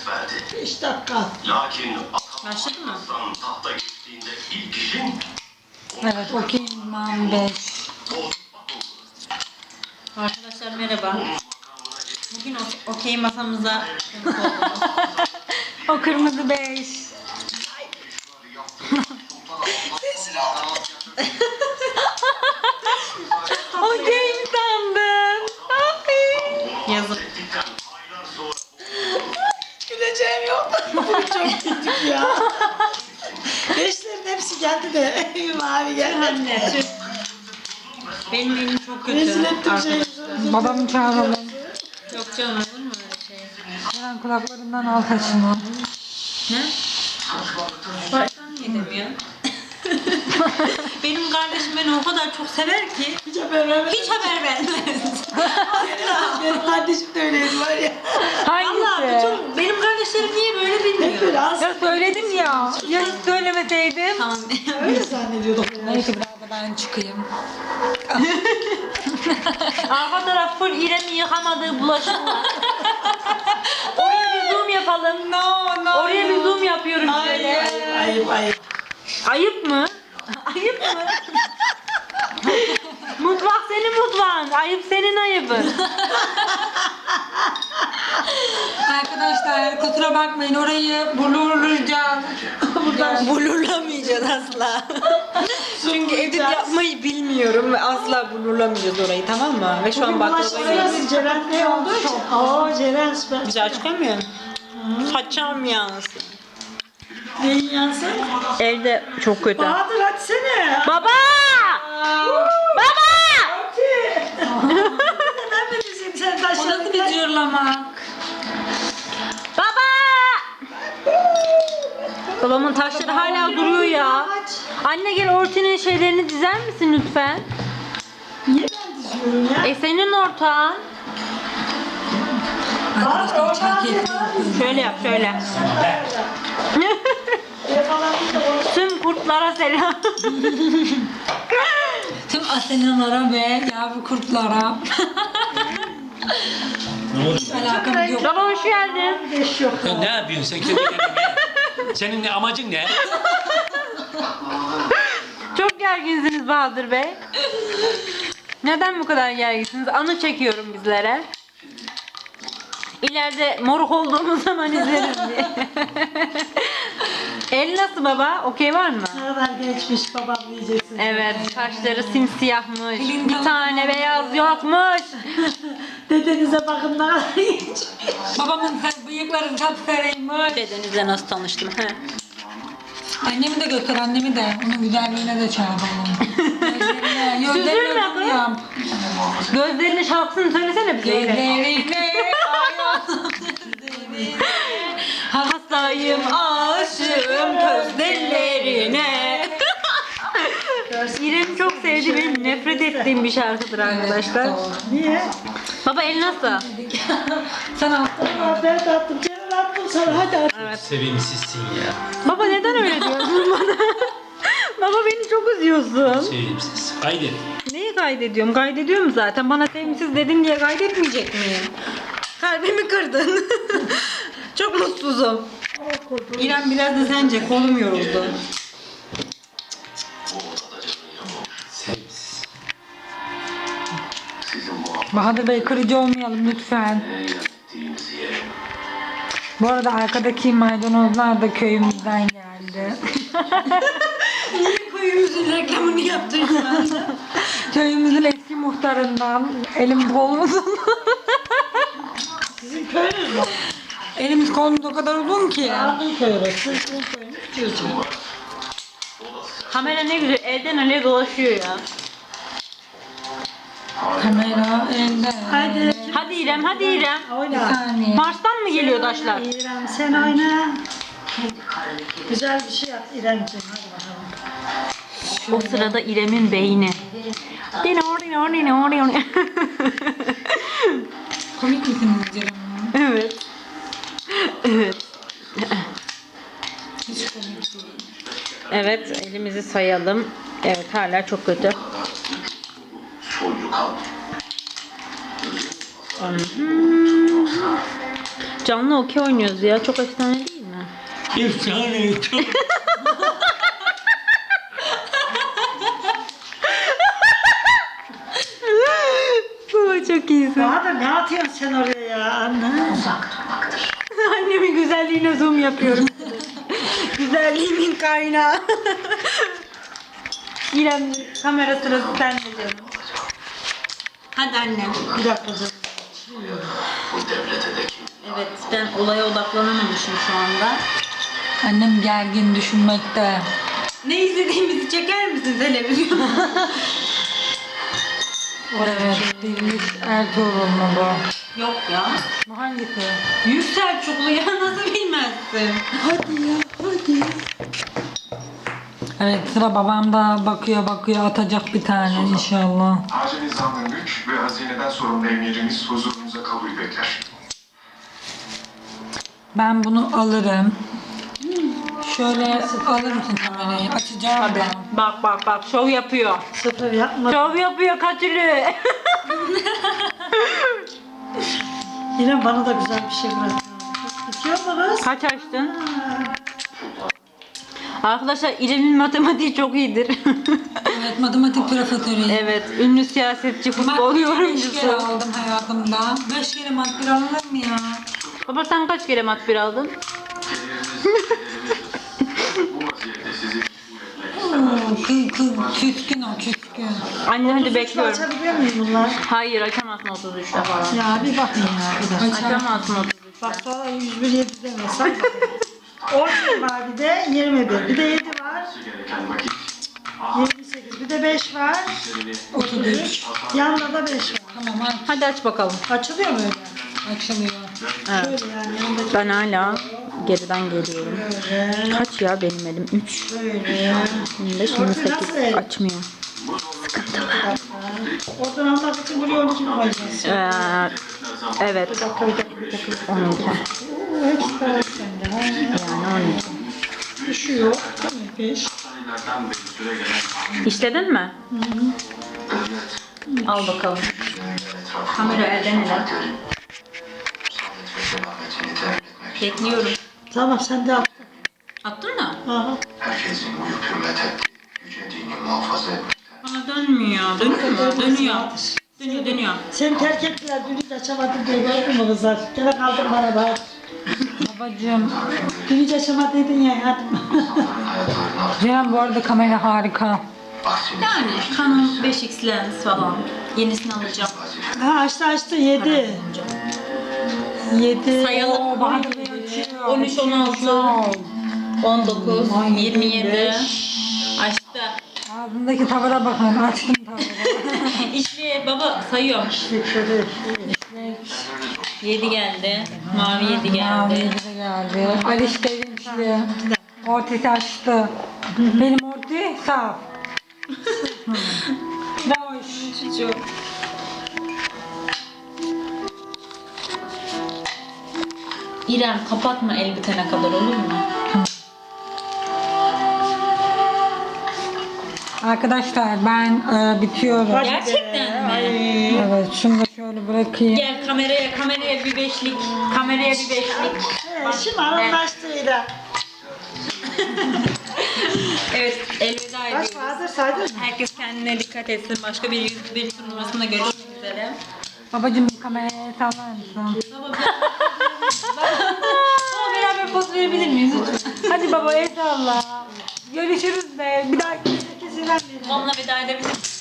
hizmet verdi. 5 dakika. Lakin Başladı mı? Hasan tahta geçtiğinde ilk işin Evet okey man 5. Arkadaşlar merhaba. Bugün o- okey masamıza konuk olduk. O kırmızı 5. Okey Çok güldük ya. Beşlerin hepsi geldi de mavi gelmedi. Anne. Benim elim çok kötü. Rezil ettim şeyi. Arkadaşlar. Babamı çağıralım. Yok canım olur mu öyle şey? Hemen kulaklarından al kaşını. Ne? Baştan yedim ya. Beni o kadar çok sever ki Hiç haber vermedi. hiç haber vermez. Benim kardeşim de öyleydi var ya. Allah Hangisi? bütün benim kardeşlerim niye böyle Hep bilmiyor. Ya böyle aslında söyledim ya. Ya hiç söylemeseydim. Tamam. öyle zannediyorduk. Neyse biraz da ben çıkayım. Arka taraf full İrem'in yıkamadığı bulaşık var. Oraya bir zoom yapalım. No no. Oraya bir zoom yapıyoruz böyle. ayıp ayıp ayıp. Ayıp mı? Ayıp mı? Mutfağın. Ayıp senin ayıbın. Arkadaşlar kusura bakmayın orayı bulurlayacağız. Buradan blurlamayacağız asla. Çünkü edit yapmayı bilmiyorum ve asla blurlamayacağız orayı tamam mı? Ve şu an baklava yiyoruz. Ceren ne olduğu için. Oo Ceren süper. Güzel çıkamıyor? Saçam yansın. Neyin yansın? Evde çok kötü. Bahadır hadi sene. Baba! Baba! Hadi. ben mi dizeyim sen O nasıl taşladın? bir cırlamak? Baba! Babamın taşları hala duruyor ya. Anne gel Orti'nin şeylerini dizer misin lütfen? Niye ben diziyorum ya? E senin ortağın. Arkadaşlar uçak keyfi. Şöyle yap şöyle. Tüm kurtlara selam. Tüm Asenalara ve yavru kurtlara. Hiç alakam yok. Baba hoş geldin. Beş yok. Ya ne yapıyorsun sen kendi kendine? Senin ne amacın ne? Çok gerginsiniz Bahadır Bey. Neden bu kadar gerginsiniz? Anı çekiyorum bizlere. İleride moruk olduğumuz zaman izleriz diye. El nasıl baba? Okey var mı? Ne kadar geçmiş babam diyeceksin. Evet, saçları simsiyahmış. Bir tane beyaz yokmuş. Dedenize bakın ne kadar geçmiş. Babamın sen bıyıkların kapkarıymış. Dedenizle nasıl tanıştım? He. Annemi de götür annemi de. Onun güzelliğine de çağıralım. Gözlerine, Süzülme kız. Gözlerinin şarkısını söylesene bize. Gözlerine Hastayım, aşığım gözlerine. İrem çok sevdi benim nefret ettiğim bir şarkıdır arkadaşlar. Niye? Baba el nasıl? Sen al. Aa, ben de attım. Ceren attım sana hadi at. Sevimsizsin ya. Baba neden öyle diyorsun bana? Baba beni çok üzüyorsun. Sevimsiz. Kaydet. Neyi kaydediyorum? Kaydediyorum zaten. Bana sevimsiz dedin diye kaydetmeyecek miyim? Kalbimi kırdın. çok mutsuzum. İrem biraz da sence kolum yoruldu. Bahadır Bey kırıcı olmayalım lütfen. Bu arada arkadaki maydanozlar da köyümüzden geldi. Köyümüzün reklamını yaptın şu anda. Köyümüzün eski muhtarından elim kolumuzun. Sizin köyünüz mü? Elimiz kolumuz o kadar uzun ki. Ağzın köyü. Sizin köyünüz Gürcü. Kamera ne güzel elden ele dolaşıyor ya. Kamera elde. Hadi. Hadi İrem, hadi İrem. Bir Oyna. saniye. Mars'tan mı geliyor taşlar? İrem sen oyna. Güzel bir şey yap İremciğim hadi bakalım. O sırada İrem'in beyni. Komik misiniz canım? evet. Evet. Evet, elimizi sayalım. Evet, hala çok kötü. Kalp. Canlı okey oynuyoruz ya. Çok efsane değil mi? Efsane. Çok. Baba çok iyisin. Bahadır ne atıyorsun sen oraya ya anne? Uzak durmaktır. Güzelliğine zoom yapıyorum. Güzelliğimin kaynağı. İrem kamera sırası sende canım. Hadi annem. Bir dakika canım. Bu devlete de kim? Evet ben olaya odaklanamamışım şu anda. Annem gergin düşünmekte. Ne izlediğimizi çeker misin televizyon? Evet. Bilmiş Ertuğrul mu bu? Yok ya. Bu hangisi? Büyük Selçuklu ya nasıl bilmezsin? Hadi ya hadi. Evet sıra babamda bakıyor bakıyor atacak bir tane inşallah. Hacı Nizam'ın mülk ve hazineden sorumlu emirimiz huzurunuza kabul bekler. Ben bunu alırım. Şöyle alır mısın kamerayı? Açacağım ben. Bak bak bak şov yapıyor. Sıfır yapma. Şov yapıyor kaçırıyor. İrem bana da güzel bir şey bırak. Kız? Kaç açtın? Arkadaşlar İrem'in matematiği çok iyidir. Evet matematik profesörüyüm. evet, ünlü siyasetçi, futbol Beş kere yorumcusu. aldım hayatımda. Beş kere matematik alınır mı ya? Baba sen kaç kere mat bir aldın? Kız, kız, küskün o küskün. Anne hadi Bekliyorum. bekliyorum. Açabiliyor muyum bunlar? Hayır açamazsın 33'te falan. Ya bir bakın ya bir dakika. Açamazsın 33'te. Bak sonra 101 7 demesen. 11 var bir de 21. Bir de 7 var. gereken vakit 28. Bir de 5 var. serini 33. Yanında da 5 var. Tamam aç, Hadi aç bakalım. Açılıyor mu öyle? açılıyor. Evet. Şöyle yani Ben hala geriden geliyorum. böyle. Kaç ya benim elim? 3. Böyle. 25, Orada 28. nasıl el? Açmıyor. Oradan almak için buraya 12 koyacağız. Ee, evet. Dakika bir dakika bir dakika. 12. Oo, hepsi var sende. Ha. Yani 12. Bir şey yok. Değil mi? 5. hastanelerden beri süre gelen İşledin mi? devlet Al bakalım. Kamera elden ele. Bekliyorum. Tamam sen de al. Attın mı? Aha. herkesin uyup hürmet ettiği yüce dini muhafaza etmekten Bana dönmüyor. Dönüyor? Dönüyor. Dönüyor dönüyor. Seni terk ettiler. Dün hiç açamadım diye gördün mü kızlar? Gene kaldın bana bak. Babacığım. Dün hiç açamadıydın ya. Artık Ceren bu arada kamera harika. Yani Canon 5X lens falan. Yenisini alacağım. Ha açtı açtı 7. 7. Sayalım. 13, 16, 19, 27. Açtı. Ağzındaki tavara bakın. Açtım tavırı. İşli baba sayıyorum. 7 geldi. Mavi 7 Mavi geldi. de geldi. Aliş Derinçli. Ortası açtı. Benim orti saf. Boş. Çok. İrem kapatma el bitene kadar olur mu? Arkadaşlar ben e, bitiyorum. Gerçekten mi? Evet şunu da şöyle bırakayım. Gel kameraya kameraya bir beşlik. Kameraya bir beşlik. Ee, şimdi anlaştığıyla. Evet elveda Kaç ediyoruz. vardır saydın mı? Herkes kendine dikkat etsin. Başka bir yüz bir turnuvasında görüşmek üzere. Babacım kameraya sallar mısın? Baba beraber poz verebilir miyiz? Hadi baba el salla. Görüşürüz de. Bir daha İkisinden biri. Onunla veda edebilir miyiz?